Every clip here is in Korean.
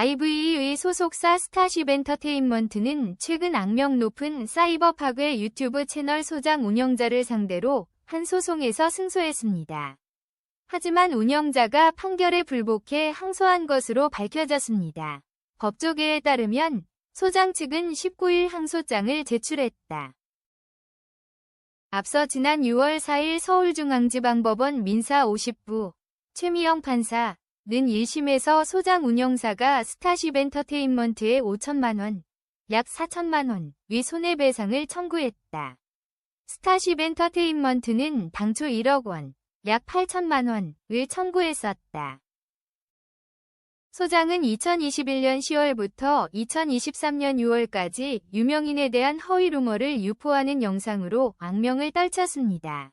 IVE의 소속사 스타쉽 엔터테인먼트는 최근 악명 높은 사이버 파괴 유튜브 채널 소장 운영자를 상대로 한 소송에서 승소했습니다. 하지만 운영자가 판결에 불복해 항소한 것으로 밝혀졌습니다. 법조계에 따르면 소장 측은 19일 항소장을 제출했다. 앞서 지난 6월 4일 서울중앙지방법원 민사 50부 최미영 판사 는 1심에서 소장 운영사가 스타쉽 엔터테인먼트에 5천만원, 약 4천만원 위 손해배상을 청구했다. 스타쉽 엔터테인먼트는 당초 1억 원, 약 8천만원을 청구했었다. 소장은 2021년 10월부터 2023년 6월까지 유명인에 대한 허위 루머를 유포하는 영상으로 악명을 떨쳤습니다.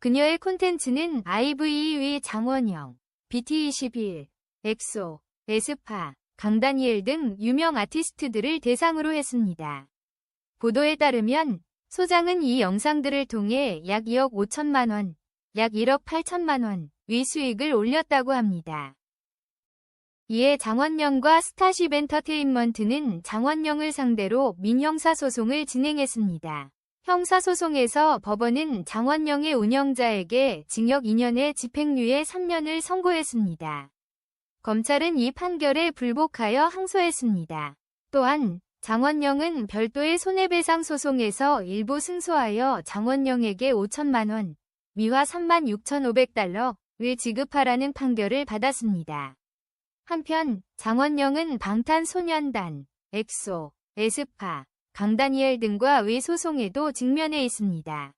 그녀의 콘텐츠는 IVE의 장원영, BT21, 엑소, 에스파, 강다니엘 등 유명 아티스트들을 대상으로 했습니다. 보도에 따르면 소장은 이 영상들을 통해 약 2억 5천만 원, 약 1억 8천만 원 위 수익을 올렸다고 합니다. 이에 장원영과 스타쉽 엔터테인먼트는 장원영을 상대로 민형사 소송을 진행했습니다. 형사소송에서 법원은 장원영의 운영자에게 징역 2년에 집행유예 3년을 선고했습니다. 검찰은 이 판결에 불복하여 항소했습니다. 또한 장원영은 별도의 손해배상 소송에서 일부 승소하여 장원영에게 5천만 원, 미화 3만 6,500달러를 지급하라는 판결을 받았습니다. 한편 장원영은 방탄소년단, 엑소, 에스파, 강다니엘 등과 의 소송에도 직면해 있습니다.